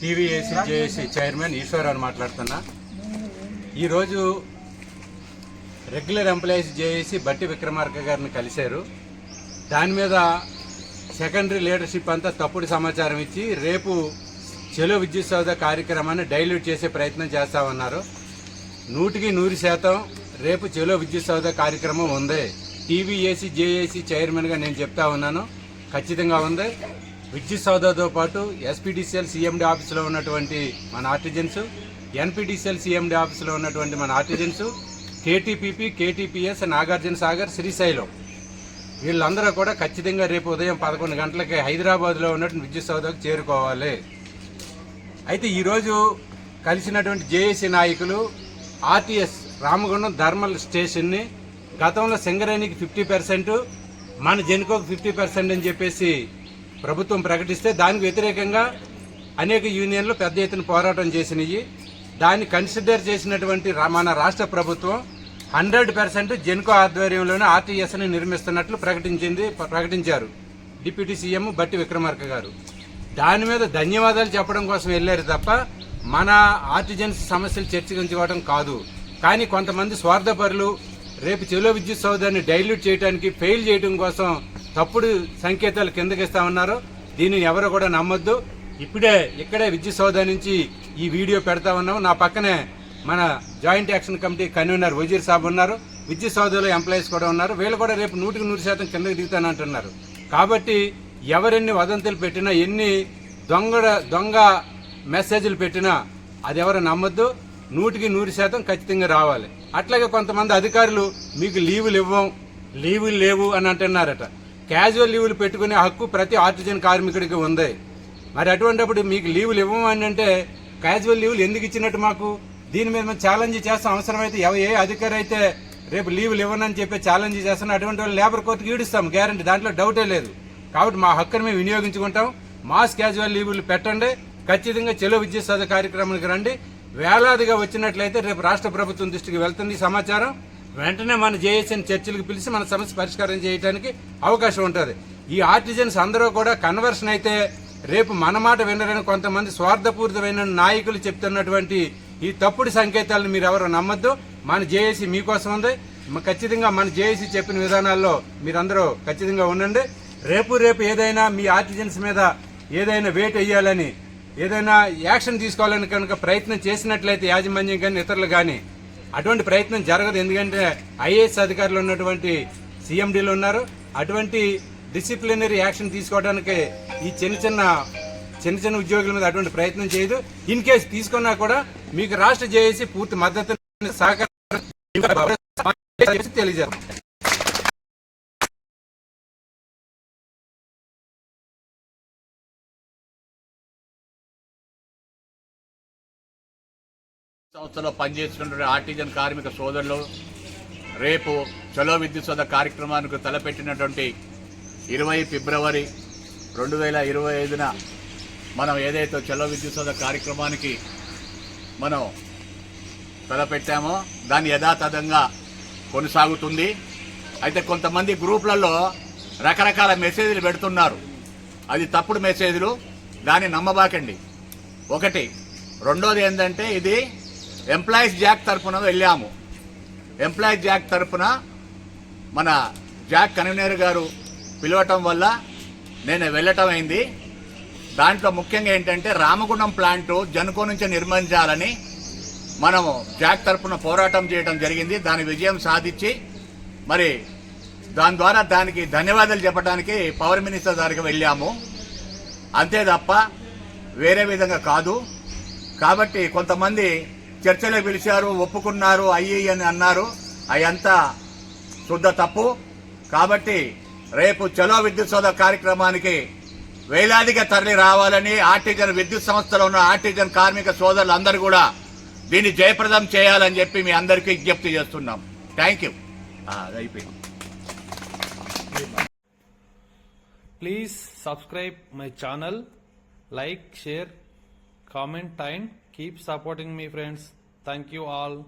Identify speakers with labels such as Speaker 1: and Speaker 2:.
Speaker 1: టీవీఏసీ JAC chairman Eswararao మాట్లాడుతున్నా. ఈరోజు regular employees JAC బట్టి విక్రమార్క గారిని కలిశారు. దాని మీద సెకండరీ లీడర్షిప్ అంతా తప్పుడు సమాచారం ఇచ్చి రేపు చెలో విద్యుత్ సౌద కార్యక్రమాన్ని డైల్యూట్ చేసే ప్రయత్నం చేస్తామన్నారు నూటికి నూరు శాతం రేపు చెలో విద్యుత్ సౌద కార్యక్రమం ఉంది. టీవీఏసీ జేఏసీ చైర్మన్గా నేను చెప్తా ఉన్నాను. ఖచ్చితంగా ఉంది. విద్యుత్ సౌదాతో పాటు ఎస్పీడీసీఎల్ సీఎండీ ఆఫీసులో ఉన్నటువంటి మన ఆర్టిజన్స్ ఎన్పీడీసీఎల్ సీఎండీ ఆఫీసులో ఉన్నటువంటి మన artisans KTPP KTPS Nagarjuna Sagar Srisailam వీళ్ళందరూ కూడా ఖచ్చితంగా రేపు ఉదయం పదకొండు గంటలకి హైదరాబాద్లో ఉన్నటువంటి విద్యుత్ సౌదాకు చేరుకోవాలి. అయితే ఈరోజు కలిసినటువంటి జేఏసీ నాయకులు ఆర్టీఎస్ రామగుండం థర్మల్ స్టేషన్ని గతంలో సింగరేణికి ఫిఫ్టీ పర్సెంట్ మన జెన్కోకి ఫిఫ్టీ పర్సెంట్ అని చెప్పేసి ప్రభుత్వం ప్రకటిస్తే దానికి వ్యతిరేకంగా అనేక యూనియన్లు పెద్ద ఎత్తున పోరాటం చేసినాయి. దాన్ని కన్సిడర్ చేసినటువంటి మన రాష్ట్ర ప్రభుత్వం హండ్రెడ్ పర్సెంట్ జెన్కో ఆధ్వర్యంలోనే ఆర్టీఎస్ని నిర్మిస్తున్నట్లు ప్రకటించింది ప్రకటించారు. డిప్యూటీ సీఎం బట్టి విక్రమార్క గారు. దాని మీద ధన్యవాదాలు చెప్పడం కోసం వెళ్ళారు తప్ప మన ఆర్టిజన్స్ సమస్యలు చర్చించుకోవడం కాదు. కానీ కొంతమంది స్వార్థపరులు రేపు చెలో విద్యుత్ సౌదాన్ని డైల్యూట్ చేయడానికి ఫెయిల్ చేయడం కోసం తప్పుడు సంకేతాలు కిందకిస్తా ఉన్నారు దీనిని ఎవరు కూడా నమ్మొద్దు. ఇప్పుడే ఇక్కడే విద్యుత్ సౌదా నుంచి ఈ వీడియో పెడతా ఉన్నాము. నా పక్కనే మన joint action committee convener Wazir Saab ఉన్నారు. విద్యుత్ సౌదాలో ఎంప్లాయీస్ కూడా ఉన్నారు. వీళ్ళు కూడా రేపు నూటికి నూరు శాతం కిందకి దిగుతానంటున్నారు. కాబట్టి ఎవరెన్ని వదంతులు పెట్టినా ఎన్ని దొంగ దొంగ మెసేజ్లు పెట్టినా అది ఎవరు నమ్మొద్దు. నూటికి నూరు శాతం ఖచ్చితంగా రావాలి. అట్లాగే కొంతమంది అధికారులు మీకు లీవులు ఇవ్వం. లీవులు లేవు అని అంటున్నారట. క్యాజువల్ లీవులు పెట్టుకునే హక్కు ప్రతి ఆర్టిజన్ కార్మికుడికి ఉంది. మరి అటువంటిప్పుడు మీకు లీవులు ఇవ్వమని అంటే క్యాజువల్ లీవులు ఎందుకు ఇచ్చినట్టు మాకు? దీని మీద మేము ఛాలెంజ్ చేస్తాం. అవసరమైతే ఎవ- ఏ అధికారి అయితే రేపు లీవులు ఇవ్వనని చెప్పి ఛాలెంజ్ చేస్తాను అటువంటి వాళ్ళు లేబర్ కోర్టుకి ఈడుస్తాం. గ్యారంటీ దాంట్లో డౌటే లేదు. కాబట్టి మా హక్కును మేము వినియోగించుకుంటాం. మాస్ క్యాజువల్ లీవులు పెట్టండి. ఖచ్చితంగా చెలో విద్యుత్ కార్యక్రమానికి రండి. వేలాదిగా వచ్చినట్లయితే రేపు రాష్ట్ర ప్రభుత్వం దృష్టికి వెళ్తుంది సమాచారం. వెంటనే మన జేఏసీని చర్చలకు పిలిచి మన సమస్య పరిష్కారం చేయడానికి అవకాశం ఉంటుంది. ఈ ఆర్టిజన్స్ అందరూ కూడా కన్వర్షన్ అయితే రేపు మన మాట వినరని కొంతమంది స్వార్థపూరితమైన నాయకులు చెప్తున్నటువంటి ఈ తప్పుడు సంకేతాలను మీరు ఎవరు నమ్మద్దు. మన జేఏసీ మీకోసం ఉంది. ఖచ్చితంగా మన జేఏసీ చెప్పిన విధానాల్లో మీరందరూ ఖచ్చితంగా ఉండండి. రేపు రేపు ఏదైనా మీ ఆర్టిజన్స్ మీద ఏదైనా వేట్ వేయాలని ఏదైనా యాక్షన్ తీసుకోవాలని కనుక ప్రయత్నం చేసినట్లయితే యాజమాన్యం కానీ ఇతరులు కానీ అటువంటి ప్రయత్నం జరగదు. ఎందుకంటే ఐఏఎస్ అధికారులు ఉన్నటువంటి సీఎండీలు ఉన్నారు. అటువంటి డిసిప్లినరీ యాక్షన్ తీసుకోవడానికి ఈ చిన్న చిన్న చిన్న చిన్న ఉద్యోగుల మీద అటువంటి ప్రయత్నం చేయదు. ఇన్ కేసు తీసుకున్నా కూడా మీకు రాష్ట్ర జేఏసీ పూర్తి మద్దతు సహకారం తెలియజేస్తాం
Speaker 2: సంస్థలో పనిచేస్తున్నటువంటి ఆర్టిజన్ కార్మిక సోదరులు రేపు చలో విద్యుత్ సోద కార్యక్రమానికి తలపెట్టినటువంటి ఇరవై ఫిబ్రవరి రెండు వేల ఇరవై ఐదున మనం ఏదైతే చలో విద్యుత్ సోద కార్యక్రమానికి మనం తలపెట్టామో దాన్ని యథాతథంగా కొనసాగుతుంది. అయితే కొంతమంది గ్రూపులలో రకరకాల మెసేజ్లు పెడుతున్నారు. అది తప్పుడు మెసేజ్లు దాన్ని నమ్మబాకండి. ఒకటి రెండోది ఏంటంటే ఇది ఎంప్లాయీస్ జాక్ తరపున వెళ్ళాము. ఎంప్లాయీస్ జాక్ తరఫున మన జాక్ కన్వీనర్ గారు పిలవటం వల్ల నేను వెళ్ళటం అయింది. దాంట్లో ముఖ్యంగా ఏంటంటే రామగుండం ప్లాంటు జనుకో నుంచి నిర్మించాలని మనము జాక్ తరఫున పోరాటం చేయడం జరిగింది. దాని విజయం సాధించి మరి దాని ద్వారా దానికి ధన్యవాదాలు చెప్పడానికి పవర్ మినిస్టర్ దగ్గరికి వెళ్ళాము. అంతే తప్ప వేరే విధంగా కాదు. కాబట్టి కొంతమంది చర్చలో పిలిచారు ఒప్పుకున్నారు అయ్యి అని అన్నారు. అయంతా శుద్ధ తప్పు. కాబట్టి రేపు చలో విద్యుత్ సోద కార్యక్రమానికి వేలాదిగా తరలి రావాలని ఆర్టిజన్ విద్యుత్ సంస్థలో ఉన్న ఆర్టిజన్ కార్మిక సోదరులందరూ కూడా దీన్ని జయప్రదం చేయాలని చెప్పి మీ అందరికీ విజ్ఞప్తి చేస్తున్నాం. థ్యాంక్ యూ అది అయిపోయింది.
Speaker 3: Please subscribe my channel, like, share, comment and keep supporting me. Thank you all.